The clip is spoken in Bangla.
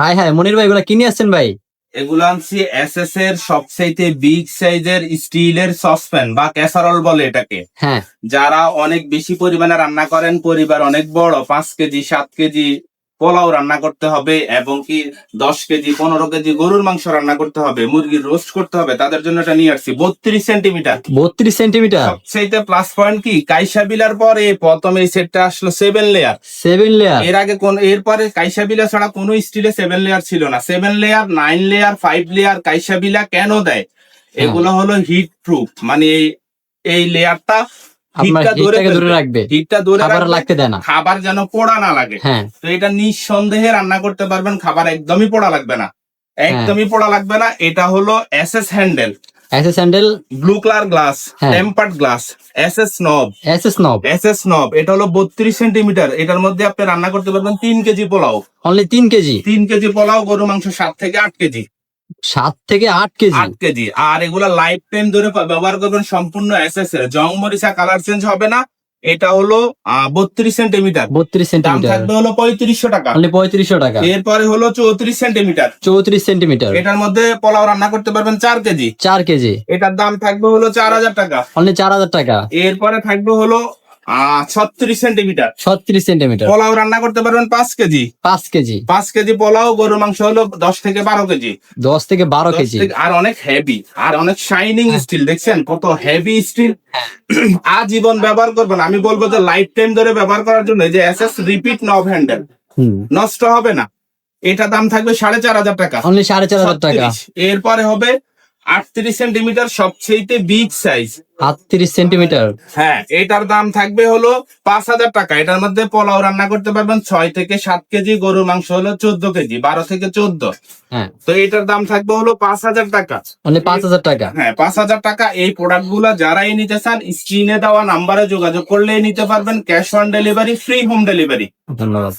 হাই হাই মনির ভাই এগুলা কিনে আসছেন ভাই? এগুলা আনছি এসএস এর সবচাইতে বিগ সাইজের স্টিলের সসপ্যান বা ক্যাসারল বলে এটাকে। হ্যাঁ। যারা অনেক বেশি পরিমাণে রান্না করেন পরিবার অনেক বড় পাঁচ কেজি সাত কেজি পোলাও রান্না করতে হবে এবং কি দশ কেজি পনেরো কেজি গরুর মাংস রান্না করতে হবে মুরগির রোস্ট করতে হবে তাদের জন্য এটা নিয়ে আসছি। বত্রিশ সেন্টিমিটার। বত্রিশ সেন্টিমিটার? সবচাইতে প্লাস পয়েন্ট কি? কাইসা বিলার পরে প্রথম এই সেটটা আসলো সেভেন লেয়ার সেভেন লেয়ার এর আগে কোন এরপরে কাইসা বিলা ছাড়া কোনো স্টিলে সেভেন লেয়ার ছিল না। Seven layer nine layer five layer কাইসা বিলা কেন দেয়? এগুলো হলো হিট প্রুফ মানে এই- লেয়ারটা হিটটা ধরে ধরে রাখবে। হিটটা ধরে খাবার লাগতে দেয় না। খাবার যেন পোড়া না লাগে। হ্যাঁ। তো এটা নিঃসন্দেহে রান্না করতে পারবেন খাবার একদমই পোড়া লাগবে না। একদমই পোড়া লাগবে না এটা হলো SS handle. SS handle. Blue colour glass হ্যাঁ। Tempered glass SS knob. SS knob. SS knob এটা হলো বত্রিশ সেন্টিমিটার। এটার মধ্যে আপনি রান্না করতে পারবেন তিন কেজি পোলাও। অনলি তিন কেজি। তিন কেজি পোলাও গরু মাংস সাত থেকে আট কেজি। সাত থেকে আট কেজি। আট কেজি। আর এগুলা লাইফ টাইম ধরে ব্যবহার করবেন সম্পূর্ণ এসএস এর জং মরিচা কালার চেঞ্জ হবে না। এটা হলো বত্রিশ সেন্টিমিটার বত্রিশ সেন্টিমিটার থাকবে হলো পঁয়ত্রিশশো টাকা। পঁয়ত্রিশশো টাকা। এরপরে হলো চৌত্রিশ সেন্টিমিটার চৌত্রিশ সেন্টিমিটার এটার মধ্যে পোলাও রান্না করতে পারবেন চার কেজি। চার কেজি। এটার দাম থাকবে হলো চার হাজার টাকা। অনলি চার হাজার টাকা। এরপরে থাকবে হলো ছত্রিশ সেন্টিমিটার। ছত্রিশ সেন্টিমিটার। পোলাও রান্না করতে পারবেন পাঁচ কেজি। পাঁচ কেজি। পাঁচ কেজি পোলাও গরু মাংস হলো দশ থেকে বারো কেজি। দশ থেকে বারো কেজি। আর অনেক হেভি আর অনেক শাইনিং স্টিল দেখছেন? কত হেভি স্টিল আজীবন ব্যবহার করবেন। আমি বলব যে লাইফ টাইম ধরে ব্যবহার করার জন্য যে যে এস রিপিট নব হ্যান্ডেল নষ্ট হবে না। এটা দাম থাকবে সাড়ে চার হাজার টাকা। সাড়ে চার হাজার টাকা। এরপরে হবে আটত্রিশ সেন্টিমিটার সবচেয়ে বিগ সাইজ আটত্রিশ সেন্টিমিটার? হ্যাঁ এটার দাম থাকবে হলো পাঁচ হাজার টাকা। এটার মধ্যে পোলাও রান্না করতে পারবেন ছয় থেকে সাত কেজি গরুর মাংস হলো চোদ্দ কেজি বারো থেকে চোদ্দ। হ্যাঁ। তো এটার দাম থাকবে হলো পাঁচ হাজার টাকা। অনলি পাঁচ হাজার টাকা? হ্যাঁ পাঁচ হাজার টাকা। এই প্রোডাক্টগুলা যারাই নিতে চান স্ক্রিনে দেওয়া নাম্বারে যোগাযোগ করলেই নিতে পারবেন। Cash on delivery free home delivery ধন্যবাদ।